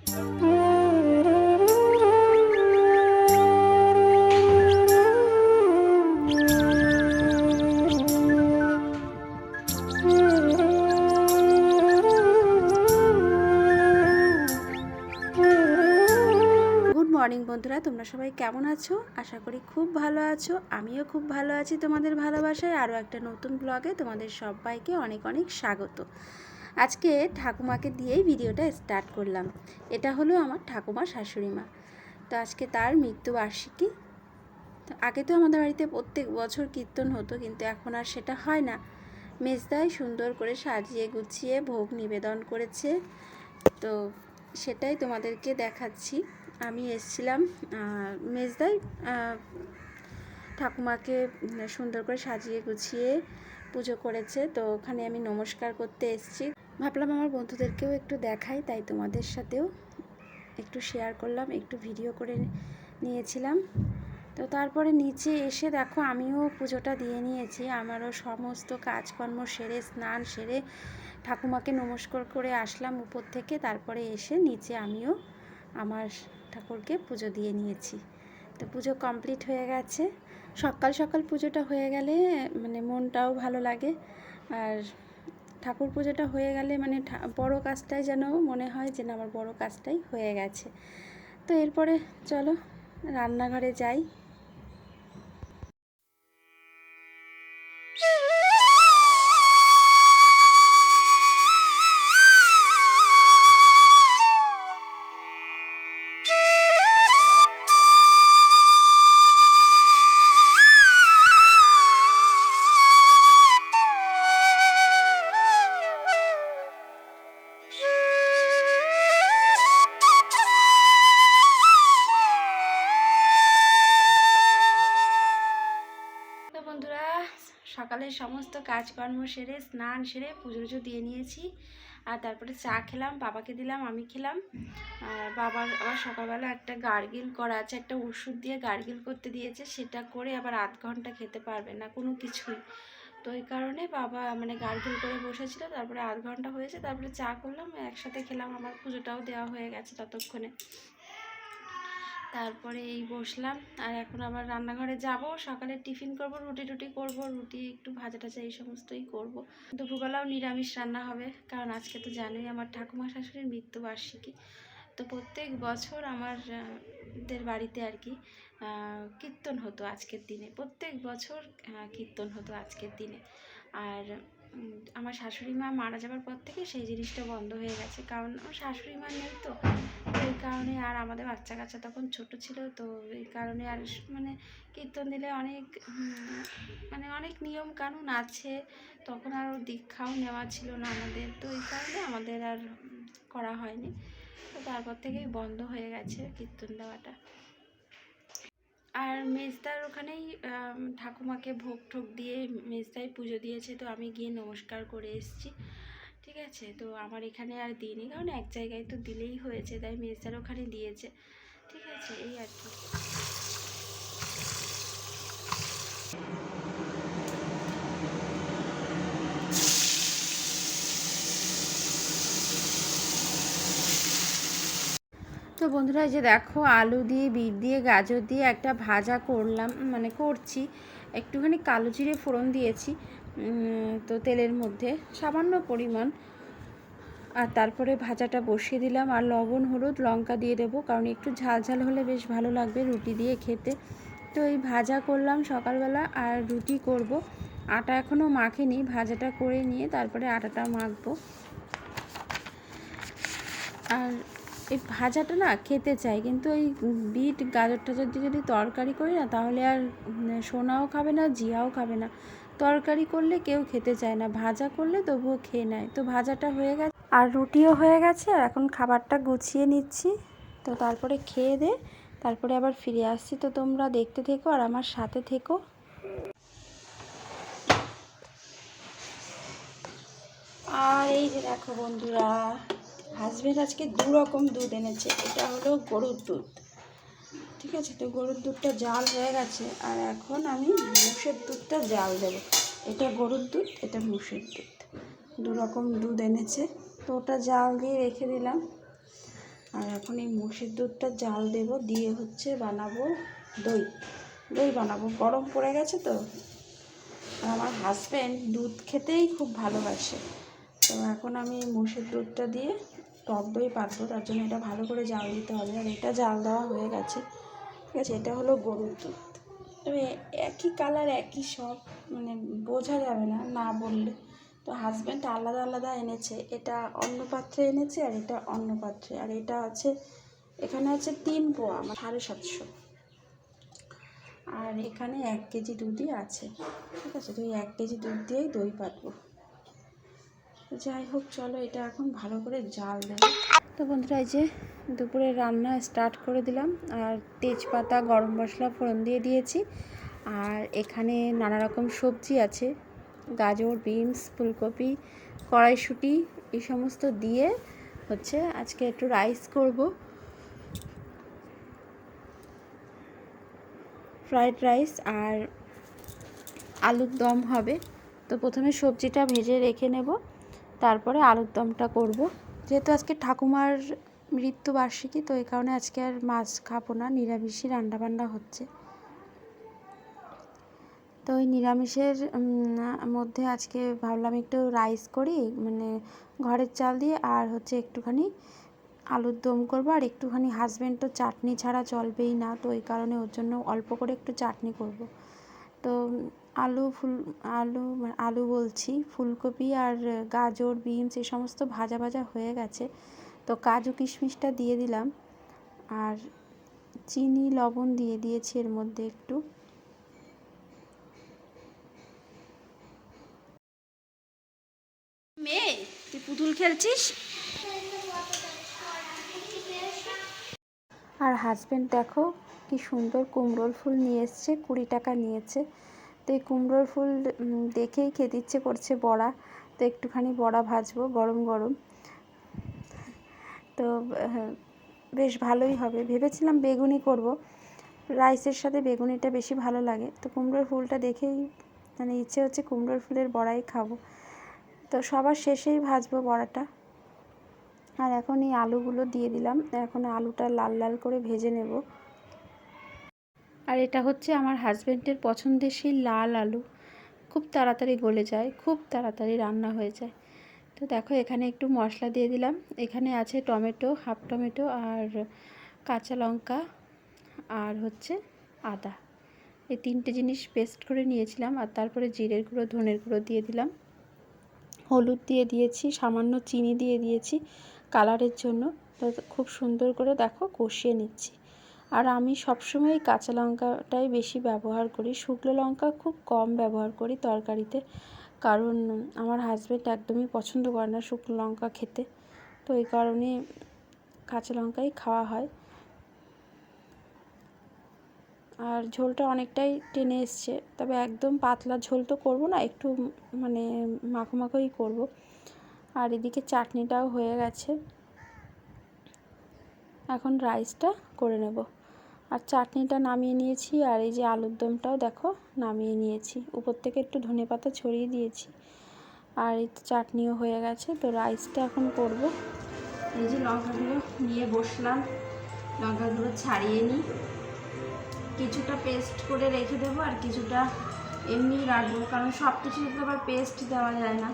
Morning বন্ধুরা। তোমরা সবাই কেমন আছো? আশা করি খুব ভালো আছো। আমিও খুব ভালো আছি তোমাদের ভালোবাসায়। আরও একটা নতুন ব্লগে তোমাদের সবাইকে অনেক অনেক স্বাগত। আজকে ঠাকুমাকে দিয়েই ভিডিওটা স্টার্ট করলাম। এটা হলো আমার ঠাকুমা শাশুড়ি মা। তো আজকে তার মৃত্যুবার্ষিকী তো আগে তো আমাদের বাড়িতে প্রত্যেক বছর কীর্তন হতো, কিন্তু এখন আর সেটা হয় না। মেজদাই সুন্দর করে সাজিয়ে গুছিয়ে ভোগ নিবেদন করেছে। তো সেটাই তোমাদেরকে দেখাচ্ছি। আমি এসছিলাম মেজদাই ঠাকুমাকে সুন্দর করে সাজিয়ে গুছিয়ে পুজো করেছে। তো ওখানে আমি নমস্কার করতে এসেছি। ভাবলাম আমার বন্ধুদেরকেও একটু দেখাই, তাই তোমাদের সাথেও একটু শেয়ার করলাম, একটু ভিডিও করে নিয়েছিলাম। তো তারপরে নিচে এসে দেখো আমিও পুজোটা দিয়ে নিয়েছি, আমারও সমস্ত কাজকর্ম সেরে, স্নান সেরে ঠাকুমাকে নমস্কার করে আসলাম উপর থেকে, তারপরে এসে নিচে আমিও আমার ঠাকুরকে পুজো দিয়ে নিয়েছি। তো পুজো কমপ্লিট হয়ে গেছে। সকাল সকাল পুজোটা হয়ে গেলে মানে মনটাও ভালো লাগে, আর ঠাকুর পুজোটা হয়ে গেলে মানে বড় কাজটাই যেন মনে হয় যে না, আমার বড় কাজটাই হয়ে গেছে। তো এরপরে চলো, রান্নাঘরে যাই। সকালের সমস্ত কাজকর্ম সেরে, স্নান সেরে পুজো টুজো দিয়ে নিয়েছি। আর তারপরে চা খেলাম, বাবাকে দিলাম, আমি খেলাম। আর বাবার আবার সকালবেলা একটা গার্গিল করা আছে, একটা ওষুধ দিয়ে গার্গিল করতে দিয়েছে, সেটা করে আবার আধ ঘণ্টা খেতে পারবে না, কোনো কিছুই। তো এই কারণে বাবা মানে গার্গিল করে বসেছিল, তারপরে আধ ঘণ্টা হয়েছে, তারপরে চা করলাম, একসাথে খেলাম, আমার পুজোটাও দেওয়া হয়ে গেছে ততক্ষণে। তারপরে এই বসলাম, আর এখন আবার রান্নাঘরে যাব। সকালে টিফিন করব, রুটি টুটি করব, রুটি একটু ভাজা টাজা এই সমস্তই করব। দুপুরবেলাও নিরামিষ রান্না হবে, কারণ আজকে তো জানোই আমার ঠাকুমা শাশুড়ির মৃত্যুবার্ষিকী। তো প্রত্যেক বছর আমার দের বাড়িতে আর কি কীর্তন হতো আজকের দিনে। প্রত্যেক বছর কীর্তন হতো আজকের দিনে। আর আমার শাশুড়ি মা মারা যাওয়ার পর থেকে সেই জিনিসটা বন্ধ হয়ে গেছে। কারণ আমার শাশুড়ি মা নেই তো। এই কারণে আর আমাদের বাচ্চা কাচ্চা তখন ছোট ছিল তো এই কারণে আর মানে কীর্তন দিলে অনেক মানে অনেক নিয়ম কানুন আছে। তখন আর দীক্ষাও নেওয়া ছিল না আমাদের। তো এই কারণে আমাদের আর করা হয়নি। তো তারপর থেকেই বন্ধ হয়ে গেছে কীর্তন দেওয়াটা। আর মেজদার ওখানেই ঠাকুমাকে ভোগ ঠোক দিয়ে মেজদাই পুজো দিয়েছে, তো আমি গিয়ে নমস্কার করে এসেছি। ঠিক আছে? তো আমার এখানে আর দিইনি, কারণ এক জায়গায় তো দিলেই হয়েছে, তাই মেজদার ওখানে দিয়েছে। ঠিক আছে, এই আর কি। তো বন্ধুরা যে দেখো আলু দিয়ে, বিট দিয়ে, গাজর দিয়ে একটা ভাজা করলাম মানে করছি। একটুখানি কালো জিরে ফোড়ন দিয়েছি তো তেলের মধ্যে সামান্য পরিমাণ। আর তারপরে ভাজাটা বসিয়ে দিলাম, আর লবণ, হলুদ, লঙ্কা দিয়ে দেবো, কারণ একটু ঝাল ঝাল হলে বেশ ভালো লাগবে রুটি দিয়ে খেতে। তো এই ভাজা করলাম সকালবেলা, আর রুটি করব। আটা এখনও মাখিনি, ভাজাটা করে নিয়ে তারপরে আটাটা মাখবো। আর এই ভাজাটা না খেতে চাই, কিন্তু এই বিট, গাজর টাজর দিয়ে যদি তরকারি করি না, তাহলে আর সোনাও খাবে না জিয়াও খাবে না। তরকারি করলে কেউ খেতে চায় না, ভাজা করলে তবুও খেয়ে নেয়। তো ভাজাটা হয়ে গেছে। আর রুটিও হয়ে গেছে, আর এখন খাবারটা গুছিয়ে নিচ্ছি। তো তারপরে খেয়ে দে, তারপরে আবার ফিরে আসছি। তো তোমরা দেখতে থেকো আর আমার সাথে থেকো। আর এই যে দেখো বন্ধুরা হাজবেন্ড আজকে দু রকম দুধ এনেছে। এটা হলো গরুর দুধ। ঠিক আছে? তো গরুর দুধটা জাল হয়ে গেছে। আর এখন আমি মোষের দুধটা জাল দেব। এটা গরুর দুধ, এটা মোষের দুধ। দু রকম দুধ এনেছে। তো ওটা জাল দিয়ে রেখে দিলাম। আর এখন এই মোষের দুধটা জাল দেব। দিয়ে হচ্ছে বানাবো দই। দই বানাবো। গরম পড়ে গেছে তো। আমার হাজব্যান্ড দুধ খেতেই খুব ভালোবাসে। তো এখন আমি মোষের দুধটা দিয়ে টক দই পাতবো, তার জন্য এটা ভালো করে জাল দিতে হবে। আর এটা জাল দেওয়া হয়ে গেছে। ঠিক আছে, এটা হলো গরুর দুধ। তবে একই কালার একই সব মানে বোঝা যাবে না না বললে। তো হাজব্যান্ড আলাদা আলাদা এনেছে। এটা অন্য পাত্রে এনেছে আর এটা অন্য পাত্রে। আর এটা আছে, এখানে আছে তিন পোয়া আমার সাড়ে সাতশো। আর এখানে এক কেজি দুধই আছে। ঠিক আছে, তো এক কেজি দুধ দিয়েই দই পাতবো। যাই হোক, চলো এটা এখন ভালো করে জাল দেবো তো বন্ধুরা, এই যে দুপুরে রান্না স্টার্ট করে দিলাম, আর তেজপাতা, গরম মশলা, ফোড়ন দিয়ে দিয়েছি, আর এখানে নানা রকম সবজি আছে, গাজর, বিনস, ফুলকপি, কড়াইশুঁটি, এই সমস্ত দিয়ে হচ্ছে আজকে একটু রাইস করব। ফ্রাইড রাইস আর আলুর দম হবে, তো প্রথমে সবজিটা ভেজে রেখে নেব। তারপরে আলুর দমটা করব। যেহেতু আজকে ঠাকুমার মৃত্যুবার্ষিকী, তো এই কারণে আজকে আর মাছ খাব না, নিরামিষই রান্নাবান্না হচ্ছে। তো ওই নিরামিষের মধ্যে আজকে ভাবলাম একটু রাইস করি মানে ঘরের চাল দিয়ে, আর হচ্ছে একটুখানি আলুর দম করব, আর একটুখানি হাজব্যান্ড তো চাটনি ছাড়া চলবেই না, তো ওই কারণে ওর জন্য অল্প করে একটু চাটনি করব। তো আলু ফুল আলু আলু বলছি ফুলকপি আর গাজর বিনস এই সমস্ত ভাজা ভাজা হয়ে গেছে। তো কাজু কিশমিশটা দিয়ে দিলাম আর চিনি লবণ দিয়ে দিয়েছি এর মধ্যে একটু। মেয়ে তুই পুতুল খেলছিস? আর হাজব্যান্ড দেখো কি সুন্দর কুমড়োর ফুল নিয়ে এসছে কুড়ি টাকা নিয়েছে। তো এই কুমড়োর ফুল দেখেই খেতে ইচ্ছে করছে বড়া। তো একটুখানি বড়া ভাজবো, গরম গরম। তো বেশ ভালোই হবে। ভেবেছিলাম বেগুনি করব। রাইসের সাথে বেগুনিটা বেশি ভালো লাগে। তো কুমড়োর ফুলটা দেখেই মানে ইচ্ছে হচ্ছে কুমড়োর ফুলের বড়াই খাব। তো সবার শেষেই ভাজবো বড়াটা। আর এখন এই আলুগুলো দিয়ে দিলাম। এখন আলুটা লাল লাল করে ভেজে নেব। আর এটা হচ্ছে আমার হাজব্যান্ডের পছন্দের সেই লাল আলু। খুব তাড়াতাড়ি গলে যায়, খুব তাড়াতাড়ি রান্না হয়ে যায়। তো দেখো, এখানে একটু মশলা দিয়ে দিলাম। এখানে আছে টমেটো হাফ টমেটো আর কাঁচা লঙ্কা আর হচ্ছে আদা। এই তিনটে জিনিস পেস্ট করে নিয়েছিলাম আর তারপরে জিরের গুঁড়ো, ধনের গুঁড়ো দিয়ে দিলাম। হলুদ দিয়ে দিয়েছি, সামান্য চিনি দিয়ে দিয়েছি কালারের জন্য। তো খুব সুন্দর করে দেখো কষিয়ে নিচ্ছি। আর আমি সবসময় কাঁচা লঙ্কাটাই বেশি ব্যবহার করি। শুকনো লঙ্কা খুব কম ব্যবহার করি তরকারিতে। কারণ আমার হাজব্যান্ড একদমই পছন্দ করে না শুকনো লঙ্কা খেতে। তো এই কারণে কাঁচা লঙ্কাই খাওয়া হয়। আর ঝোলটা অনেকটাই টেনে এসছে। তবে একদম পাতলা ঝোল তো করব না, একটু মানে মাখো মাখোই করব। আর এদিকে চাটনিটাও হয়ে গেছে। এখন রাইসটা করে নেব। আর চাটনিটা নামিয়ে নিয়েছি আর এই যে আলুর দমটাও দেখো নামিয়ে নিয়েছি। উপর থেকে একটু ধনে পাতা ছড়িয়ে দিয়েছি। আর এই তো চাটনিও হয়ে গেছে, তো রাইসটা এখন করব। এই যে লঙ্কাগুলো নিয়ে বসলাম, লঙ্কাগুলো ছাড়িয়ে নিই। কিছুটা পেস্ট করে রেখে দেবো আর কিছুটা এমনি রাখব, কারণ সব কিছু তো আবার পেস্ট দেওয়া যায় না।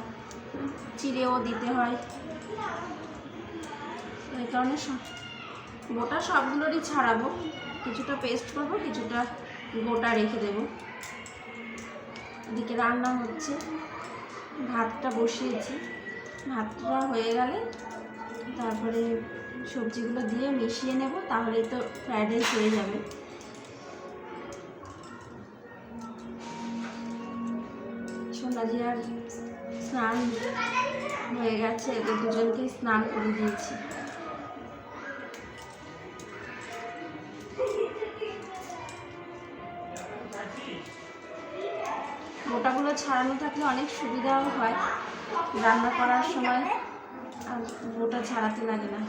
চিড়েও দিতে হয়। এই কারণে গোটা সবগুলোরই ছাড়াবো। কিছুটা পেস্ট করব, কিছুটা গোটা রেখে দেব। এদিকে রান্না হচ্ছে। ভাতটা বসিয়েছি। ভাতটা হয়ে গেলে তারপরে সবজিগুলো দিয়ে মিশিয়ে নেব তাহলে তো ফ্রাইড রাইস হয়ে যাবে। সোনাজিয়ার স্নান হয়ে গেছে, এদের দুজনকে স্নান করে দিয়েছি। ছাড়ানো থাকলে অনেক সুবিধাও হয়। রান্না করার সময় আর গোটা ছাড়াতে লাগে না।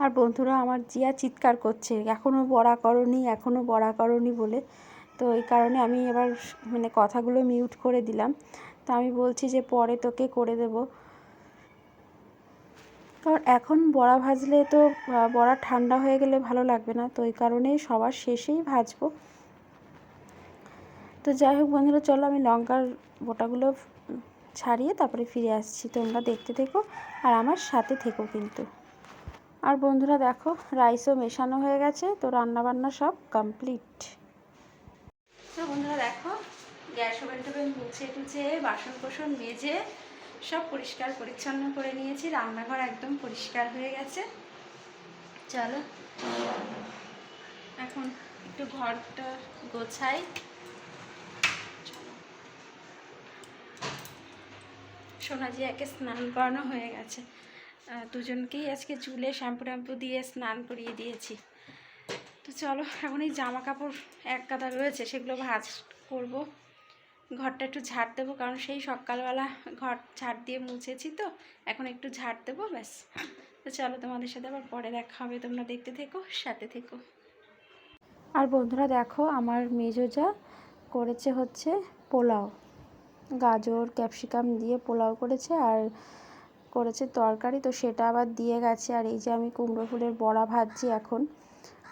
আর বন্ধুরা, আমার জিয়া চিৎকার করছে এখনও বড়া করনি এখনও বড়া করনি বলে। তো এই কারণে আমি এবার মানে কথাগুলো মিউট করে দিলাম। তো আমি বলছি যে পরে তোকে করে দেব। কারণ এখন বড়া ভাজলে তো বড়া ঠান্ডা হয়ে গেলে ভালো লাগবে না। তো এই কারণেই সবার শেষেই ভাজবো। তো যাই হোক বন্ধুরা, চলো আমি লঙ্কার বোটাগুলো ছাড়িয়ে তারপরে ফিরে আসছি। তোমরা দেখতে থেকো আর আমার সাথে থেকো কিন্তু। আর বন্ধুরা দেখো, রাইসও মেশানো হয়ে গেছে, তো রান্না বান্না সব কমপ্লিট তো বন্ধুরা দেখো, গ্যাস ওভেন টোভেন মুছে টুছে বাসন কোসন মেজে সব পরিষ্কার পরিচ্ছন্ন করে নিয়েছি, রান্নাঘর একদম পরিষ্কার হয়ে গেছে। চলো, এখন একটু ঘরটা গোছাই। সোনাজি একে স্নান করানো হয়ে গেছে। দুজনকেই আজকে চুলে শ্যাম্পু ট্যাম্পু দিয়ে স্নান করিয়ে দিয়েছি। তো চলো, এখন এই জামা কাপড় এক গাদা রয়েছে, সেগুলো ভাজ করব। ঘরটা একটু ঝাড় দেবো, কারণ সেই সকালবেলা ঘর ঝাড় দিয়ে মুছেছি তো, এখন একটু ঝাড় দেবো, ব্যাস। তো চলো, তোমাদের সাথে আবার পরে দেখা হবে, তোমরা দেখতে থেকো, সাথে থেকো। আর বন্ধুরা, দেখো, আমার মেজো যা করেছে হচ্ছে পোলাও। গাজর, ক্যাপসিকাম দিয়ে পোলাও করেছে আর করেছে তরকারি। তো সেটা আবার দিয়ে গেছে। আর এই যে আমি কুমড়ো ফুলের বড়া ভাজছি এখন,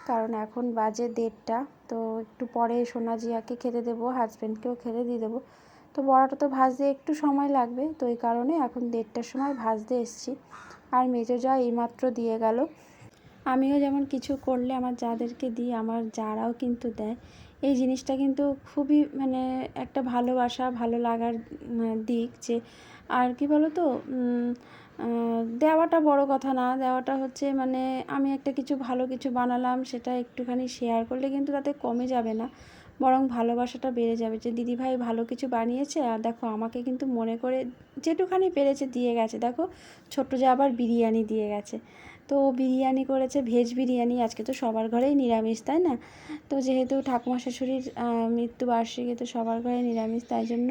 কারণ এখন বাজে দেড়টা। তো একটু পরে সোনা জিয়াকে খেতে দেবো হাজব্যান্ডকেও খেতে দিয়ে দেবো। তো বড়াটা তো ভাজতে একটু সময় লাগবে। তো এই কারণে এখন দেড়টার সময় ভাজতে এসছি। আর মেজো যা এইমাত্র দিয়ে গেল। আমিও যেমন কিছু করলে আমার যাদেরকে দিই, আমার যারাও কিন্তু দেয়। এই জিনিসটা কিন্তু খুবই মানে একটা ভালোবাসা, ভালো লাগার দিক যে আর কি বলো তো দেওয়াটা বড় কথা না। দেওয়াটা হচ্ছে মানে আমি একটা কিছু ভালো কিছু বানালাম, সেটা একটুখানি শেয়ার করলে কিন্তু তাতে কমে যাবে না, বরং ভালোবাসাটা বেড়ে যাবে। যে দিদিভাই ভালো কিছু বানিয়েছে, আর দেখো আমাকে কিন্তু মনে করে যেটুখানি পেরেছে দিয়ে গেছে। দেখো ছোট্ট যে আবার বিরিয়ানি দিয়ে গেছে। তো বিরিয়ানি করেছে, ভেজ বিরিয়ানি। আজকে তো সবার ঘরেই নিরামিষ, তাই না? তো যেহেতু ঠাকুমা শাশুড়ির মৃত্যুবার্ষিকী, তো সবার ঘরে নিরামিষ, তাই জন্য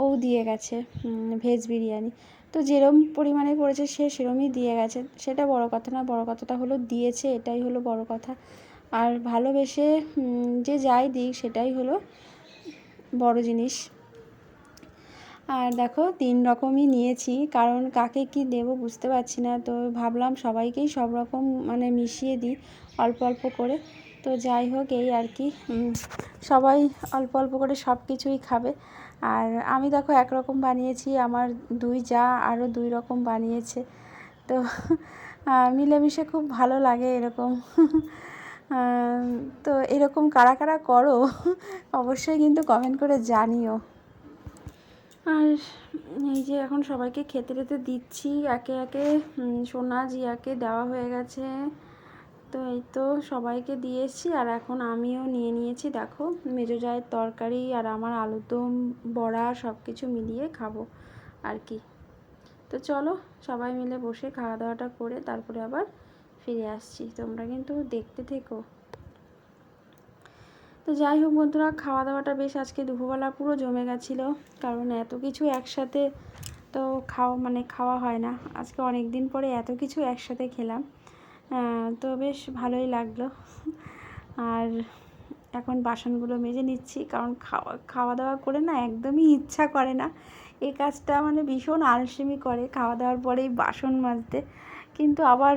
ও দিয়ে গেছে ভেজ বিরিয়ানি। তো যেরম পরিমাণে করেছে সে সেরমই দিয়ে গেছে। সেটা বড় কথা না, বড় কথাটা হলো দিয়েছে, এটাই হলো বড় কথা। আর ভালোবেসে যে যাই দিক, সেটাই হলো বড় জিনিস। আর দেখো, তিন রকমই নিয়েছি। কারণ কাকে কি দেব বুঝতে পারছি না। তো ভাবলাম সবাইকেই সব রকম মানে মিশিয়ে দিই অল্প অল্প করে। তো যাই হোক, এই আর কি। সবাই অল্প অল্প করে সব কিছুই খাবে। আর আমি দেখো একরকম বানিয়েছি, আমার দুই যা আরও দুই রকম বানিয়েছে। তো মিলেমিশে খুব ভালো লাগে এরকম। তো এরকম কারা কারা করো, অবশ্যই কিন্তু কমেন্ট করে জানিও। আর এই যে এখন সবাইকে খেতে টেতে দিচ্ছি। একে একে সোনা জিয়াকে দেওয়া হয়ে গেছে। তো এই তো সবাইকে দিয়ে এসেছি আর এখন আমিও নিয়ে নিয়েছি। দেখো, মেজো জায়ের তরকারি আর আমার আলুদম বড়া সব কিছু মিলিয়ে খাব। আর কি। তো চলো, সবাই মিলে বসে খাওয়া দাওয়াটা করে তারপরে আবার ফিরে আসছি। তোমরা কিন্তু দেখতে থেকো। তো যাই হোক বন্ধুরা খাওয়া দাওয়াটা বেশ আজকে দুপুরবেলা পুরো জমে গেছিল, কারণ এত কিছু একসাথে তো খাওয়া মানে খাওয়া হয় না। আজকে অনেক দিন পরে এত কিছু একসাথে খেলাম তো বেশ ভালোই লাগল। আর এখন বাসনগুলো মেজে নিচ্ছি, কারণ খাওয়া খাওয়া দাওয়া করে না একদমই ইচ্ছা করে না। এই কাজটা মানে ভীষণ আলসেমি করে খাওয়া দাওয়ার পরেই বাসন মাজতে। কিন্তু আবার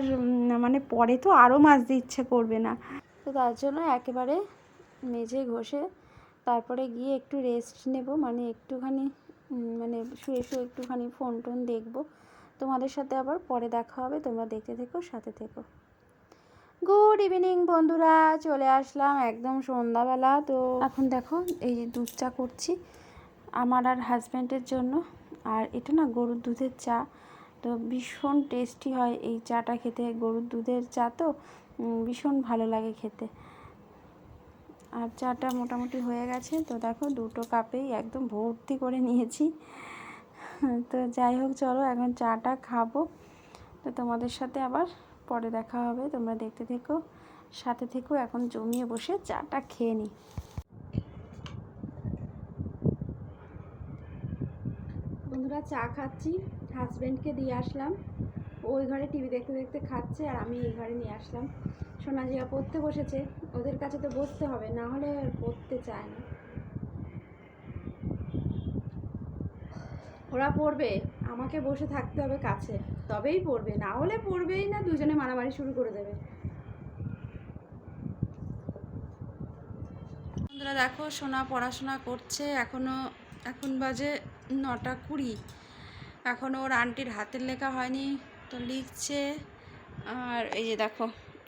মানে পরে তো আরও মাজতে ইচ্ছে করবে না। তো তার জন্য একেবারে মেজে ঘষে তারপরে গিয়ে একটু রেস্ট নেব। মানে একটুখানি মানে শুয়ে শুয়ে একটুখানি ফোন টোন দেখব। তোমাদের সাথে আবার পরে দেখা হবে। তোমরা দেখতে থেকো, সাথে থেকো। গুড ইভিনিং বন্ধুরা। চলে আসলাম একদম সন্ধ্যাবেলা। তো এখন দেখো, এই যে দুধ চা করছি আমার আর হাজব্যান্ডের জন্য। আর এটা না গরুর দুধের চা। তো ভীষণ টেস্টি হয় এই চাটা খেতে। গরুর দুধের চা তো ভীষণ ভালো লাগে খেতে। আর চাটা মোটামুটি হয়ে গেছে। তো দেখো দুটো কাপেই একদম ভর্তি করে নিয়েছি। তো যাই হোক, চলো এখন চাটা খাব। তো তোমাদের সাথে আবার পরে দেখা হবে। তোমরা দেখতে থেকো, সাথে থেকো, এখন জমিয়ে বসে চাটা খেয়ে নিই বন্ধুরা চা খাচ্ছি হাজব্যান্ডকে দিয়ে আসলাম। ওই ঘরে টিভি দেখতে দেখতে খাচ্ছে আর আমি এই ঘরে নিয়ে আসলাম। সোনা জিয়া পড়তে বসেছে, ওদের কাছে তো বসতে হবে, না হলে পড়তে চায় না। ওরা পড়বে, আমাকে বসে থাকতে হবে কাছে, তবেই পড়বে, না হলে পড়বেই না, দুজনে মারামারি শুরু করে দেবে। বন্ধুরা দেখো, সোনা পড়াশোনা করছে এখনও এখন বাজে নটা কুড়ি। এখনও ওর আন্টির হাতের লেখা হয়নি, তো লিখছে, আর এই যে দেখো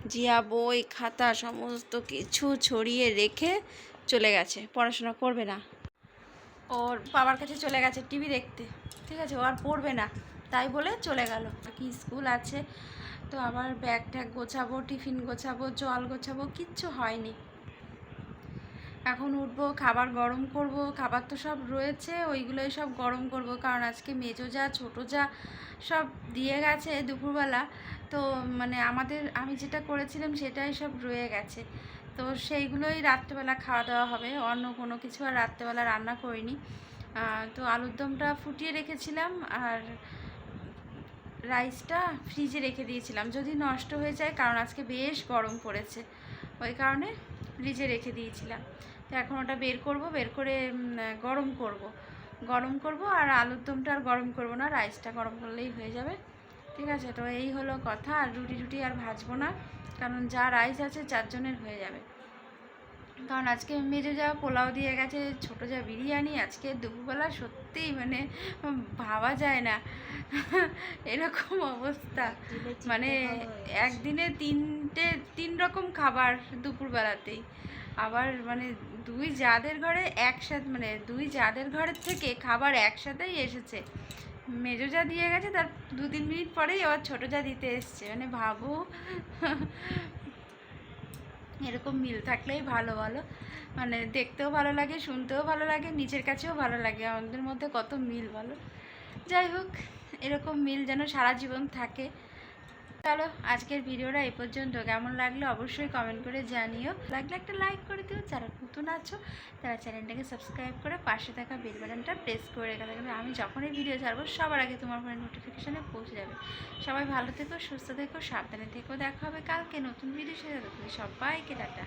জিয়া বই, খাতা সমস্ত কিছু ছড়িয়ে রেখে চলে গেছে। পড়াশোনা করবে না। ওর বাবার কাছে চলে গেছে টিভি দেখতে। ঠিক আছে, ও আর পড়বে না। তাই বলে চলে গেল। কি স্কুল আছে। তো আবার ব্যাগ ট্যাগ গোছাবো, টিফিন গোছাবো, জল গোছাবো, কিচ্ছু হয়নি। এখন উঠবো, খাবার গরম করব, খাবার তো সব রয়েছে, ওইগুলোই সব গরম করব, কারণ আজকে মেজো যা, ছোটো যা, সব দিয়ে গেছে দুপুরবেলা। তো মানে আমাদের, আমি যেটা করেছিলাম সেটাই সব রয়ে গেছে। তো সেইগুলোই রাত্রেবেলা খাওয়া দাওয়া হবে, অন্য কোনো কিছু আর রাত্রেবেলা রান্না করিনি। তো আলুর দমটা ফুটিয়ে রেখেছিলাম আর রাইসটা ফ্রিজে রেখে দিয়েছিলাম, যদি নষ্ট হয়ে যায়, কারণ আজকে বেশ গরম পড়েছে, ওই কারণে ফ্রিজে রেখে দিয়েছিলাম। তো এখন ওটা বের করব বের করে গরম করব। গরম করব আর আলুর দমটা আর গরম করব না রাইসটা গরম করলেই হয়ে যাবে। ঠিক আছে তো এই হলো কথা আর রুটি রুটি আর ভাজবো না কারণ যা রাইস আছে চারজনের হয়ে যাবে। কারণ আজকে মেজে যা পোলাও দিয়ে গেছে ছোটো যা বিরিয়ানি আজকে দুপুরবেলা সত্যিই মানে ভাবা যায় না। এরকম অবস্থা। মানে একদিনে তিনটে তিন রকম খাবার দুপুরবেলাতেই। আবার মানে দুই যাদের ঘরে একসাথে মানে দুই যাদের ঘরের থেকে খাবার একসাথেই এসেছে। মেজো যা দিয়ে গেছে, তার দু তিন মিনিট পরেই আবার ছোটো যা দিতে এসছে। মানে ভাবো, এরকম মিল থাকলেই ভালো বলো। মানে দেখতেও ভালো লাগে, শুনতেও ভালো লাগে, নিজের কাছেও ভালো লাগে। আমাদের মধ্যে কত মিল বলো। যাই হোক, এরকম মিল যেন সারা জীবন থাকে। চলো আজকের ভিডিওটা এ পর্যন্ত। কেমন লাগল অবশ্যই কমেন্ট করে জানিও। লাগলে একটা লাইক করে দিও। যারা নতুন আছো, তারা চ্যানেলটাকে সাবস্ক্রাইব করে পাশে থাকা বেল বাটনটা প্রেস করে রেখে। থাকবে আমি যখনই ভিডিও ছাড়বো, সবার আগে তোমার ফোনে নোটিফিকেশানে পৌঁছে যাবে। সবাই ভালো থেকো, সুস্থ থেকো, সাবধানে থেকো। দেখা হবে কালকে নতুন ভিডিও সাথে। সবাইকে টাটা।